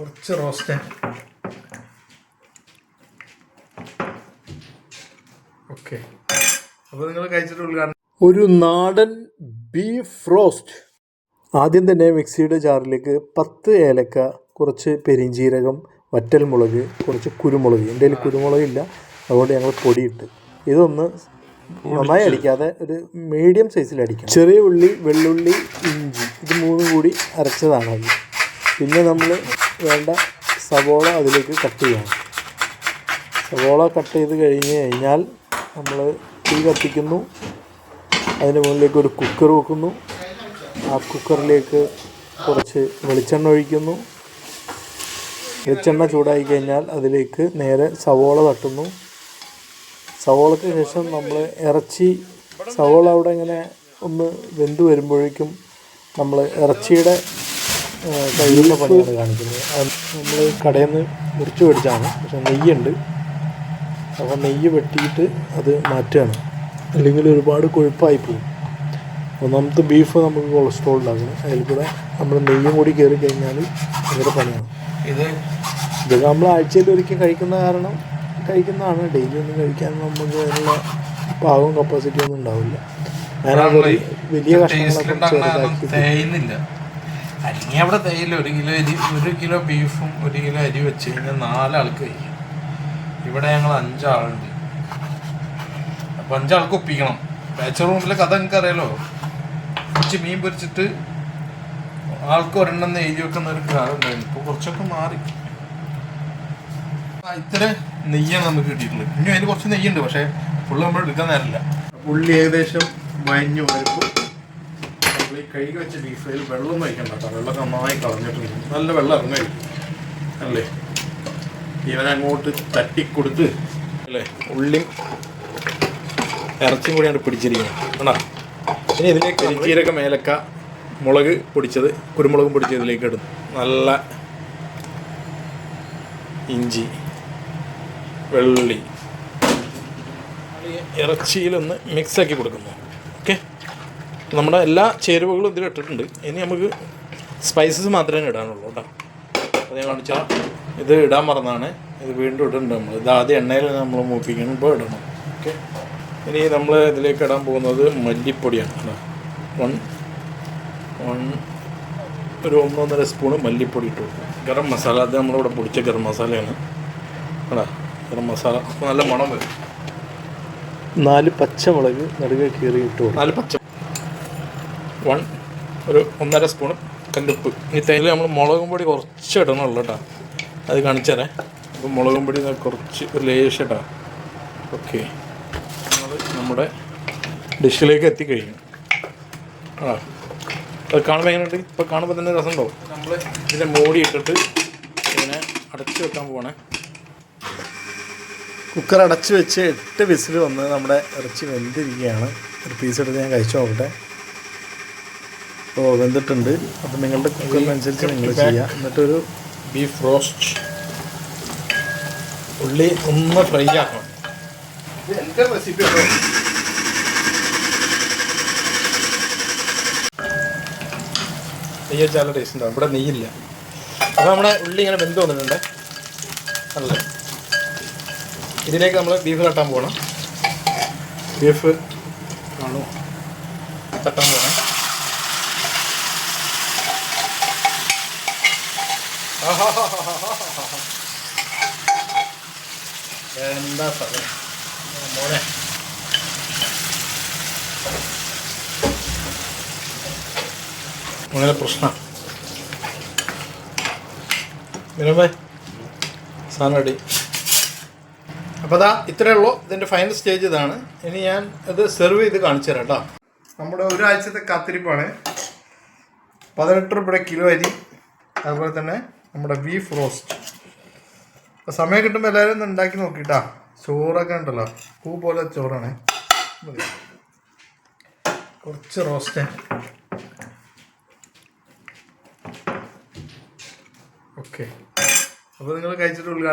കുറച്ച് roast. Okay. അപ്പോൾ നിങ്ങൾ കഴിച്ചിട്ട് ഉദ്ഘാടനം ഒരു നാടൻ ബീഫ് റോസ്റ്റ്. ആദ്യം തന്നെ മിക്സിയുടെ ജാറിലേക്ക് പത്ത് ഏലക്ക കുറച്ച് പെരിഞ്ചീരകം വറ്റൽ മുളക് കുറച്ച് കുരുമുളക്. എന്റെ കയ്യിൽ കുരുമുളക് ഇല്ല. അതുകൊണ്ട് ഞങ്ങൾ പൊടിയിട്ട്. ഇതൊന്ന് നന്നായി അടിക്കാതെ ഒരു മീഡിയം സൈസിൽ അടിക്കണം. ചെറിയ ഉള്ളി വെള്ളുള്ളി ഇഞ്ചി. ഇത് മൂന്നും കൂടി അരച്ചതാണ് അത്. പിന്നെ നമ്മൾ വേണ്ട. സവോള അതിലേക്ക് കട്ട് ചെയ്യണം സവോള കട്ട് ചെയ്ത് കഴിഞ്ഞ് കഴിഞ്ഞാൽ നമ്മൾ തീ കത്തിക്കുന്നു. അതിന് മുകളിലേക്ക് ഒരു കുക്കർ വെക്കുന്നു. ആ കുക്കറിലേക്ക് കുറച്ച് വെളിച്ചെണ്ണ ഒഴിക്കുന്നു. വെളിച്ചെണ്ണ ചൂടായി കഴിഞ്ഞാൽ അതിലേക്ക് നേരെ സവോള തട്ടുന്നു. സവോളയ്ക്ക് ശേഷം നമ്മൾ ഇറച്ചി സവോള അവിടെ ഇങ്ങനെ ഒന്ന് വെന്ത് വരുമ്പോഴേക്കും നമ്മൾ ഇറച്ചിയുടെ കയ്യിലുള്ള പണിയാണ് കാണിക്കുന്നത്. അത് നമ്മൾ കടയിൽ നിന്ന് മുറിച്ച് മേടിച്ചാണ് പക്ഷെ നെയ്യുണ്ട്. അപ്പോൾ നെയ്യ് വെട്ടിയിട്ട് അത് മാറ്റുകയാണ്. അല്ലെങ്കിൽ ഒരുപാട് കൊഴുപ്പായി പോകും. ഒന്നാമത്തെ ബീഫ് നമുക്ക് കൊളസ്ട്രോൾ ഉണ്ടാകും അതിൽ കൂടെ നമ്മൾ നെയ്യും കൂടി കയറി കഴിഞ്ഞാൽ ഭയങ്കര പണിയാണ്. ഇത് ഇത് നമ്മൾ ആഴ്ചയിൽ ഒരിക്കൽ കഴിക്കുന്ന കാരണം കഴിക്കുന്നതാണ്. ഡെയിലി ഒന്നും കഴിക്കാൻ നമുക്ക് അതിനുള്ള പാകവും കപ്പാസിറ്റി ഒന്നും ഉണ്ടാവില്ല. ഞാനത് വലിയ കഷ്ണങ്ങളൊക്കെ ചെറുതാക്കി അരി അവിടെ തേയില ഒരു കിലോ അരി ഒരു കിലോ ബീഫും ഒരു കിലോ അരി വെച്ച് കഴിഞ്ഞാൽ നാലാൾക്ക് കഴിക്കാം ഇവിടെ ഞങ്ങൾ അഞ്ചാളുണ്ട്. അപ്പൊ അഞ്ചാൾക്ക് ഒപ്പിക്കണം. ബാച്ചർ റൂമിലെ കഥ നിങ്ങൾക്ക് അറിയാലോ കുറച്ച് മീൻ പൊരിച്ചിട്ട് ആൾക്ക് ഒരെണ്ണം എഴുതി വെക്കുന്ന ഒരു കാലം ഉണ്ടായിരുന്നു. ഇപ്പൊ കുറച്ചൊക്കെ മാറി. ഇത്ര നെയ്യാണ് നമുക്ക് കിട്ടിയിട്ടുള്ളത്. ഇനി അതിന് കുറച്ച് നെയ്യുണ്ട് പക്ഷേ ഫുള്ള് നമ്മൾ എടുക്കാൻ നേരമില്ല. ഉള്ളി ഏകദേശം മഞ്ഞ് വരുമ്പോൾ ഈ കഴുകി വെച്ച ബീഫിൽ വെള്ളം വയ്ക്കണ്ട കേട്ടോ. വെള്ളം നന്നായി കളഞ്ഞിട്ടുണ്ട്. നല്ല വെള്ളം ഇറങ്ങി അല്ലേ? ഇവനങ്ങോട്ട് തട്ടിക്കൊടുത്ത് അല്ലേ? ഉള്ളിയും ഇറച്ചിയും കൂടിയാണ് പിടിച്ചിരിക്കുന്നത്. ആണോ ഇനി ഇതിലേക്ക് കരിച്ചീരൊക്കെ മേലക്ക മുളക് പൊടിച്ചത് കുരുമുളകും പൊടിച്ചത് ഇതിലേക്ക് ഇടും നല്ല ഇഞ്ചി വെള്ളി. ഇറച്ചിയിലൊന്ന് മിക്സാക്കി കൊടുക്കുന്നു. നമ്മുടെ എല്ലാ ചേരുവകളും ഇതിൽ ഇട്ടിട്ടുണ്ട്. ഇനി നമുക്ക് സ്പൈസസ് മാത്രമേ ഇടാനുള്ളൂ കേട്ടോ. അത് ഞാൻ കാണിച്ചാൽ ഇത് ഇടാൻ മറന്നാണ്. ഇത് വീണ്ടും ഇടുന്നുണ്ട് നമ്മൾ ഇത് ആദ്യം എണ്ണയിൽ നമ്മൾ മൂപ്പിക്കണം. ഇപ്പോൾ ഇടണം. ഓക്കെ ഇനി നമ്മൾ ഇതിലേക്ക് ഇടാൻ പോകുന്നത് മല്ലിപ്പൊടിയാണ് കേട്ടോ. വൺ വൺ ഒരു ഒന്നൊന്നര സ്പൂണ് മല്ലിപ്പൊടി ഇട്ട് കൊടുക്കും. ഗരം മസാല അത് നമ്മളിവിടെ പൊടിച്ച ഗരം മസാലയാണ്. കേട്ടോ. ഗരം മസാല. നല്ല മണം വരും. നാല് പച്ചമുളക് നടുകെ കീറി ഇട്ട് കൊടുക്കും. നാല് പച്ച വൺ ഒരു ഒന്നര സ്പൂൺ കല്ലുപ്പ്. ഈ തേയില നമ്മൾ മുളകും പൊടി കുറച്ച് ഇടണുള്ളൂ കേട്ടോ അത് കാണിച്ചു തരാം അപ്പോൾ മുളകും പൊടി കുറച്ച് ഒരു ലേശം ഇട്ടാ ഓക്കെ. നമ്മൾ നമ്മുടെ ഡിഷിലേക്ക് എത്തിക്കഴിഞ്ഞു. ആ. അത് കാണുമ്പോൾ എങ്ങനെയുണ്ട്? ഇപ്പോൾ കാണുമ്പോൾ തന്നെ രസമുണ്ടോ? നമ്മൾ ഇതിനെ മോടി ഇട്ടിട്ട് ഇതിനെ അടച്ച് വെക്കാൻ പോകണേ കുക്കർ അടച്ച് വെച്ച് എട്ട് വിസിൽ വന്ന് നമ്മുടെ ഇറച്ചി വെന്തിരിക്കുകയാണ്. ഒരു പീസ് എടുത്ത് ഞാൻ കഴിച്ചു നോക്കട്ടെ. ഓ വെന്തിട്ടുണ്ട്. അപ്പം നിങ്ങളുടെ കുക്കറിനനുസരിച്ച് നിങ്ങൾ ചെയ്യുക എന്നിട്ടൊരു ബീഫ് റോസ്റ്റ് ഉള്ളി ഒന്ന് ഫ്രൈ ആക്കണം. നെയ്യ് വെച്ചാൽ ടേസ്റ്റ് ഉണ്ടാവും. ഇവിടെ നെയ്യില്ല. അപ്പോൾ നമ്മുടെ ഉള്ളി ഇങ്ങനെ വെന്ത് വന്നിട്ടുണ്ട്. നല്ല. ഇതിലേക്ക് നമ്മൾ ബീഫ് തട്ടാൻ പോകണം ബീഫ് ആണോ തട്ടാൻ പോകണം എന്താ സ്ഥലം മോനെ. അങ്ങനെ പ്രശ്നം. റെഡി അപ്പോൾ അതാ ഇത്രയേ ഉള്ളൂ. ഇതിന്റെ ഫൈനൽ സ്റ്റേജ് ഇതാണ്. ഇനി ഞാൻ ഇത് സെർവ് ചെയ്ത് കാണിച്ചു തരാം കേട്ടോ. നമ്മുടെ ഒരാഴ്ചത്തെ കാത്തിരിപ്പാണ്. പതിനെട്ട് രൂപയുടെ കിലോ അരി. അതുപോലെ തന്നെ നമ്മുടെ ബീഫ് റോസ്റ്റ് അപ്പോൾ സമയം കിട്ടുമ്പോൾ എല്ലാവരും ഒന്ന് ഉണ്ടാക്കി നോക്കിട്ടാ. ചോറൊക്കെ ഉണ്ടല്ലോ. പൂ പോലെ ചോറാണ്. കുറച്ച് റോസ്റ്റ് ഓക്കെ അപ്പോൾ നിങ്ങൾ കഴിച്ചിട്ട് ഉദ്ഘാടനം